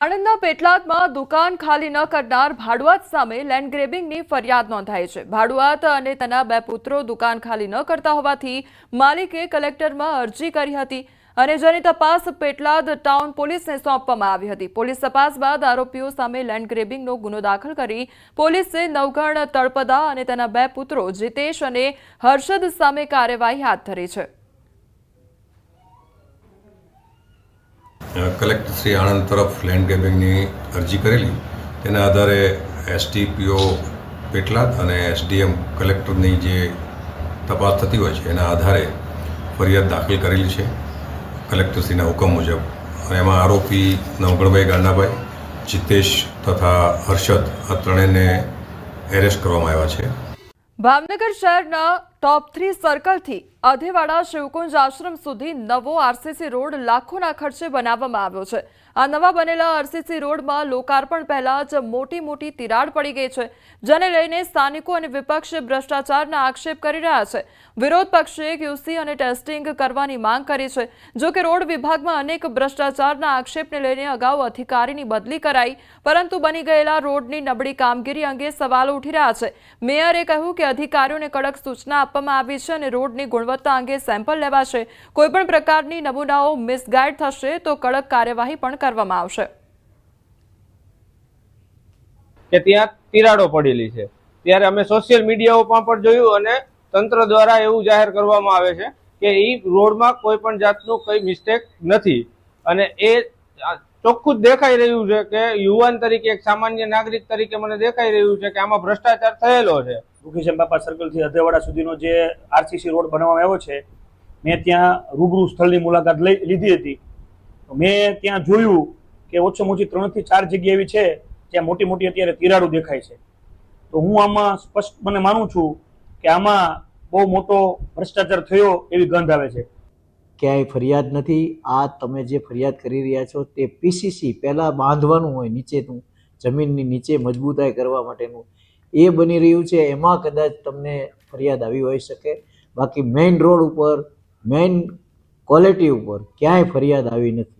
આણંદના પેટલાદમાં દુકાન ખાલી ન કરનાર ભાડુઆત સામે લેન્ડ ગ્રેબિંગની ફરિયાદ નોંધાઈ છે. ભાડુઆત અને તેના બે પુત્રો દુકાન ખાલી ન કરતા હોવાથી માલિકે કલેક્ટરમાં અરજી કરી હતી અને જેની તપાસ પેટલાદ ટાઉન પોલીસને સોંપવામાં આવી હતી. પોલીસ તપાસ બાદ આરોપીઓ સામે લેન્ડ ગ્રેબિંગનો ગુનો દાખલ કરી પોલીસે નવગણ તળપદા અને તેના બે પુત્રો જીતેશ અને હર્ષદ સામે કાર્યવાહી હાથ ધરી છે. કલેક્ટર શ્રી આણંદ તરફ લેન્ડ ગ્રેબિંગની અરજી કરેલી. તેના આધારે એસટીપીઓ પેટલાદ અને એસડીએમ કલેક્ટરની જે તપાસ થતી હોય છે, એના આધારે ફરિયાદ દાખલ કરેલી છે. કલેક્ટરશ્રીના હુકમ મુજબ. અને એમાં આરોપી નવગણભાઈ ગાંડાભાઈ જીતેશ તથા હર્ષદ, આ ત્રણેયને એરેસ્ટ કરવામાં આવ્યા છે. ભાવનગર શહેરના ટોપ થ્રી સર્કલથી અધેવાડા શિવકુંજ આશ્રમ સુધી નવો આરસીસી રોડ લાખોના ખર્ચે બનાવવામાં આવ્યો છે. આ નવા બનેલા આરસીસી રોડમાં લોકાર્પણ પહેલા જ મોટી મોટી તિરાડ પડી ગઈ છે, જેને લઈને સ્થાનિકો અને વિપક્ષ ભ્રષ્ટાચારના આક્ષેપ કરી રહ્યા છે. વિરોધ પક્ષે ક્યુસી અને ટેસ્ટિંગ કરવાની માંગ કરી છે, જો કે રોડ વિભાગમાં અનેક ભ્રષ્ટાચારના આક્ષેપને લઈને અગાઉ અધિકારીની બદલી કરાઈ, પરંતુ બની ગયેલા રોડની નબળી કામગીરી અંગે સવાલો ઉઠી રહ્યા છે. મેયરે કહ્યું કે અધિકારીઓને કડક સૂચના આપવામાં આવી છે અને રોડની ગુણવત્તા અંગે સેમ્પલ લેવાશે. કોઈપણ પ્રકારની નમૂનાઓ મિસગાઈડ થશે તો કડક કાર્યવાહી પણ કરવામાં આવશે. કે ત્યાં તિરાડો પડેલી છે. ત્યારે અમે સોશિયલ મીડિયાઓમાં પણ જોયું અને તંત્ર દ્વારા એવું જાહેર કરવામાં આવે છે કે એ રોડમાં કોઈ પણ જાતનું કઈ મિસ્ટેક નથી. અને એ ચોખ્ખું જ દેખાઈ રહ્યું છે કે યુવાન તરીકે, એક સામાન્ય નાગરિક તરીકે મને દેખાઈ રહ્યું છે કે આમાં ભ્રષ્ટાચાર થયેલો છે. રૂકીશમ બાપા સર્કલથી અધેવાડા સુધીનો જે આરસીસી રોડ બનાવવામાં આવ્યો છે, મેં ત્યાં રૂબરૂ સ્થળની મુલાકાત લઈ લીધી હતી. મેં ત્યાં જોયું કે ઓછામાં ઓછી ત્રણથી ચાર જગ્યા એવી છે જ્યાં મોટી મોટી અત્યારે તિરાડો દેખાય છે. તો હું આમાં સ્પષ્ટ મને માનું છું કે આમાં બહુ મોટો ભ્રષ્ટાચાર થયો એવી ગંધ આવે છે. ક્યાંય ફરિયાદ નથી. આ તમે જે ફરિયાદ કરી રહ્યા છો તે પીસીસી પહેલાં બાંધવાનું હોય નીચેનું, જમીનની નીચે મજબૂતાઈ કરવા માટેનું. એ બની રહ્યું છે. એમાં કદાચ તમને ફરિયાદ આવી હોઈ શકે. બાકી મેઇન રોડ ઉપર મેઇન ક્વોલિટી ઉપર ક્યાંય ફરિયાદ આવી નથી.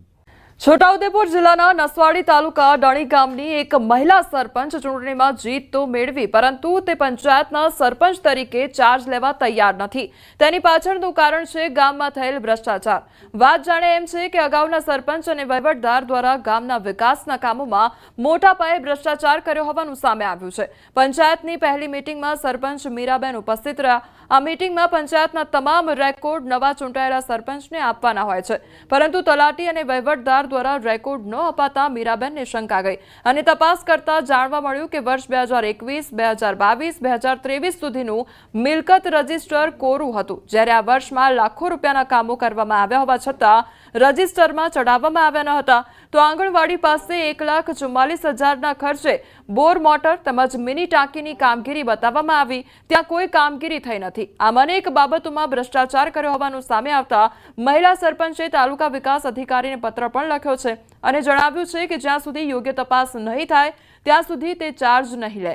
છોટાઉદેપુર જિલ્લાના નસવાડી તાલુકા ડણી ગામની એક મહિલા સરપંચ ચૂંટણીમાં જીત તો મેળવી, પરંતુ તે પંચાયતના સરપંચ તરીકે ચાર્જ લેવા તૈયાર નથી. તેની પાછળનું કારણ છે ગામમાં થયેલ ભ્રષ્ટાચાર. વાત જાણે એમ છે કે અગાઉના સરપંચ અને વહીવટદાર દ્વારા ગામના વિકાસના કામોમાં મોટા પાયે ભ્રષ્ટાચાર કર્યો હોવાનું સામે આવ્યું છે. પંચાયતની પહેલી મિટિંગમાં સરપંચ મીરાબેન ઉપસ્થિત રહ્યા. આ મીટિંગમાં પંચાયતના તમામ રેકોર્ડ નવા ચૂંટાયેલા સરપંચને આપવાના હોય છે. પરંતુ તલાટી અને વહીવટદાર દ્વારા રેકોર્ડ ન અપાતા મીરાબેનને શંકા ગઈ. અને તપાસ કરતા જાણવા મળ્યું કે વર્ષ બે હજાર એકવીસ, બે હજાર બાવીસ, બે હજાર ત્રેવીસ સુધીનું મિલકત રજિસ્ટર કોરું હતું. જ્યારે આ વર્ષમાં લાખો રૂપિયાના કામો કરવામાં આવ્યા હોવા છતાં રજિસ્ટરમાં ચડાવવામાં આવ્યા ન હતા. તો આંગણવાડી પાસે એક લાખ ચુમ્માલીસ હજારના ખર્ચે બોર મોટર તેમજ મિની ટાંકીની કામગીરી બતાવવામાં આવી. ત્યાં કોઈ કામગીરી થઈ નથી. આમ અનેક બાબતોમાં ભ્રષ્ટાચાર કર્યો હોવાનું સામે આવતા મહિલા સરપંચે તાલુકા વિકાસ અધિકારીને પત્ર પણ લખ્યો છે અને જણાવ્યું છે કે જ્યાં સુધી યોગ્ય તપાસ નહીં થાય, ત્યાં સુધી તે ચાર્જ નહીં લે.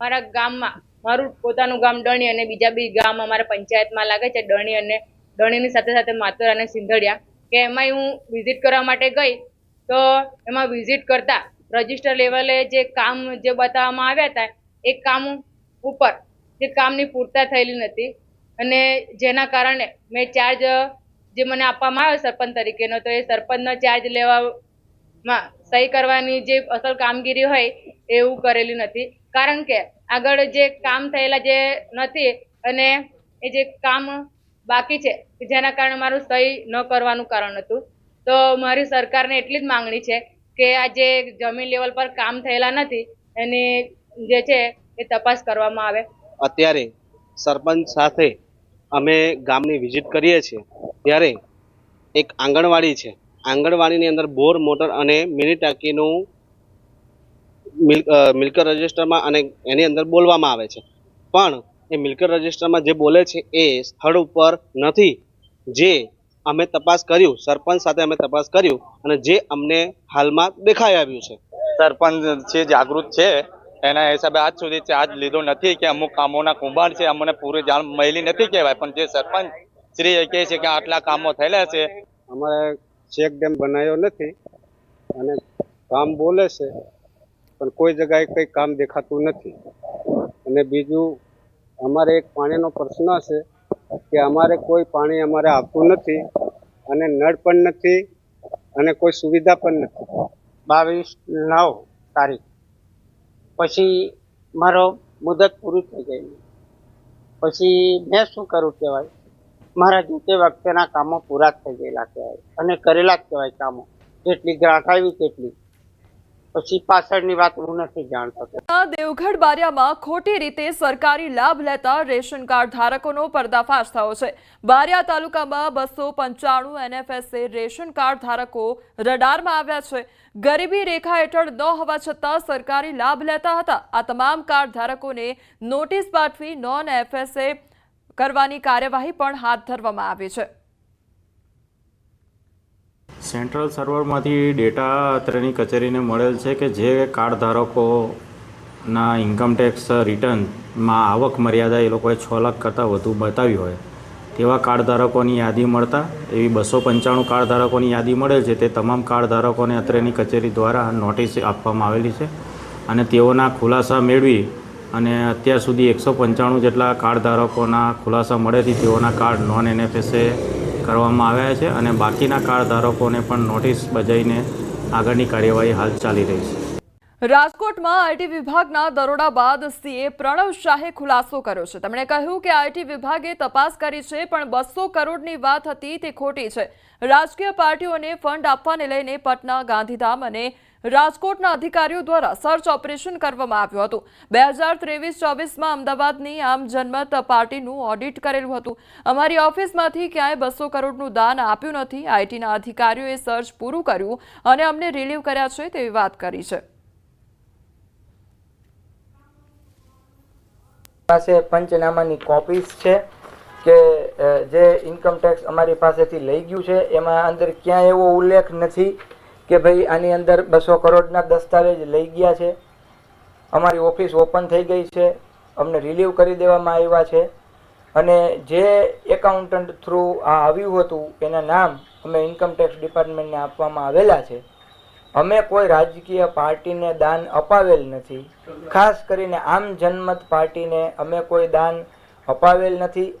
મારા ગામમાં, મારું પોતાનું ગામ ડણી અને બીજા બી ગામ અમારા પંચાયતમાં લાગે છે, ડણી અને ડણીની સાથે સાથે માતર અને સિંધડિયા, કે એમાં હું વિઝિટ કરવા માટે ગઈ, તો એમાં વિઝિટ કરતા રજિસ્ટર લેવલે જે કામ જે બતાવવામાં આવ્યા હતા, એ કામ ઉપર જે કામની પૂરતા થયેલી નથી. અને જેના કારણે મેં ચાર્જ જે મને આપવામાં આવ્યો સરપંચ તરીકેનો, તો એ સરપંચનો ચાર્જ લેવામાં સહી કરવાની જે અસલ કામગીરી હોય એવું કરેલી નથી. કારણ કે આગળ જે કામ થયેલા જે નથી અને એ જે કામ બાકી છે જેના કારણે મારું સહી ન કરવાનું કારણ હતું. તો મારી સરકારને એટલી જ માંગણી છે કે આ જે જમીન લેવલ પર કામ થયેલા નથી, એની જે છે એ તપાસ કરવામાં આવે. અત્યારે સરપંચ સાથે અમે ગામની વિઝિટ કરીએ છીએ ત્યારે એક આંગણવાડી છે. આંગણવાડીની અંદર બોર મોટર અને મિની ટાંકીનું મિલકત રજિસ્ટરમાં અને એની અંદર બોલવામાં આવે છે. પણ એ મિલકત રજિસ્ટરમાં જે બોલે છે એ સ્થળ ઉપર નથી. જે અમે તપાસ કર્યું સરપંચ સાથે અમે તપાસ કર્યું અને જે અમને હાલમાં દેખાઈ આવ્યું છે. સરપંચ છે જાગૃત છે એના હિસાબે આજ સુધી ચાર્જ લીધો નથી કે અમુક કામોના કુંભાર છે અમને પૂરી જાણ મળી નથી કહેવાય પણ જે સરપંચ શ્રી એ કહે છે કે આટલા કામો થયેલા છે. અમારે ચેક ડેમ બનાવ્યો નથી અને કામ બોલે છે પણ કોઈ જગ્યાએ કંઈ કામ દેખાતું નથી. અને બીજું અમારે એક પાણીનો પ્રશ્ન છે કે અમારે કોઈ પાણી અમારે આવતું નથી અને નળ પણ નથી અને કોઈ સુવિધા પણ નથી. બાવીસ નવ તારીખ. પછી મારો મુદત પૂરી થઈ ગઈ. પછી મેં શું કરું કહેવાય? મારા જે વખતેના કામો પૂરા થઈ ગયેલા કહેવાય. અને કરેલા જ કહેવાય કામો. જેટલી ગ્રાહક આવી તેટલી. દેવગઢ બારિયામાં ખોટી રીતે સરકારી લાભ લેતા રેશન કાર્ડ ધારકોનો પર્દાફાશ થયો છે. બારિયા તાલુકામાં બસો પંચાણું એનએફએસએ રેશન કાર્ડ ધારકો રડારમાં આવ્યા છે. ગરીબી રેખા હેઠળ ન હોવા છતાં સરકારી લાભ લેતા હતા. આ તમામ કાર્ડ ધારકોને નોટિસ પાઠવી નોન એફએસએ કરવાની કાર્યવાહી પણ હાથ ધરવામાં આવી છે. સેન્ટ્રલ સર્વરમાંથી ડેટા અત્રેની કચેરીને મળેલ છે કે જે કાર્ડ ધારકોના ઇન્કમટેક્સ રિટર્નમાં આવક મર્યાદા એ લોકોએ છ લાખ કરતાં વધુ બતાવી હોય, તેવા કાર્ડ ધારકોની યાદી મળતા, એવી બસો પંચાણું કાર્ડ ધારકોની યાદી મળેલ છે, તે તમામ કાર્ડ ધારકોને અત્રેની કચેરી દ્વારા નોટિસ આપવામાં આવેલી છે અને તેઓના ખુલાસા મેળવી અને અત્યાર સુધી એકસો પંચાણું જેટલા કાર્ડ ધારકોના ખુલાસા મળેથી તેઓના કાર્ડ નોન એનએફએસએ કરવામાં આવ્યા છે અને બાકીના કાર્ડ ધારકોને પણ નોટિસ બજાવીને આગળની કાર્યવાહી હાલ ચાલી રહી છે. રાજકોટમાં આઈટી વિભાગના દરોડા બાદ સીએ પ્રણવ શાહે ખુલાસો કર્યો છે. તેમણે કહ્યું કે આઈટી વિભાગે તપાસ કરી છે, પણ બસો કરોડની વાત હતી તે ખોટી છે. રાજકીય પાર્ટીઓને ફંડ આપવાને લઈને પટના ગાંધીધામ અને રાજકોટના અધિકારીઓ દ્વારા સર્ચ ઓપરેશન કરવામાં આવ્યું હતું. બે હજાર ત્રેવીસ ચોવીસમાં અમદાવાદની આમ જનમત પાર્ટીનું ઓડિટ કરેલું હતું. અમારી ઓફિસમાંથી ક્યાંય બસો કરોડનું દાન આપ્યું નથી. આઈટીના અધિકારીઓએ સર્ચ પૂરું કર્યું અને અમને રિલીવ કર્યા છે તેવી વાત કરી છે. પાસે પંચનામાની કોપીસ છે કે જે ઇન્કમ ટેક્સ અમારી પાસેથી લઈ ગયું છે. એમાં અંદર ક્યાંય એવો ઉલ્લેખ નથી. કે ભાઈ આની અંદર બસો કરોડના દસ્તાવેજ લઈ ગયા છે. અમારી ઓફિસ ઓપન થઈ ગઈ છે. અમને રિલીવ કરી દેવામાં આવ્યા છે. અને જે એકાઉન્ટન્ટ થ્રુ આ આવ્યું હતું, એના નામ અમે ઇન્કમટેક્સ ડિપાર્ટમેન્ટને આપવામાં આવેલા છે. અમે કોઈ રાજકીય પાર્ટીને દાન અપાવેલ નથી. ખાસ કરીને આમ જનમત પાર્ટીને અમે કોઈ દાન અપાવેલ નથી.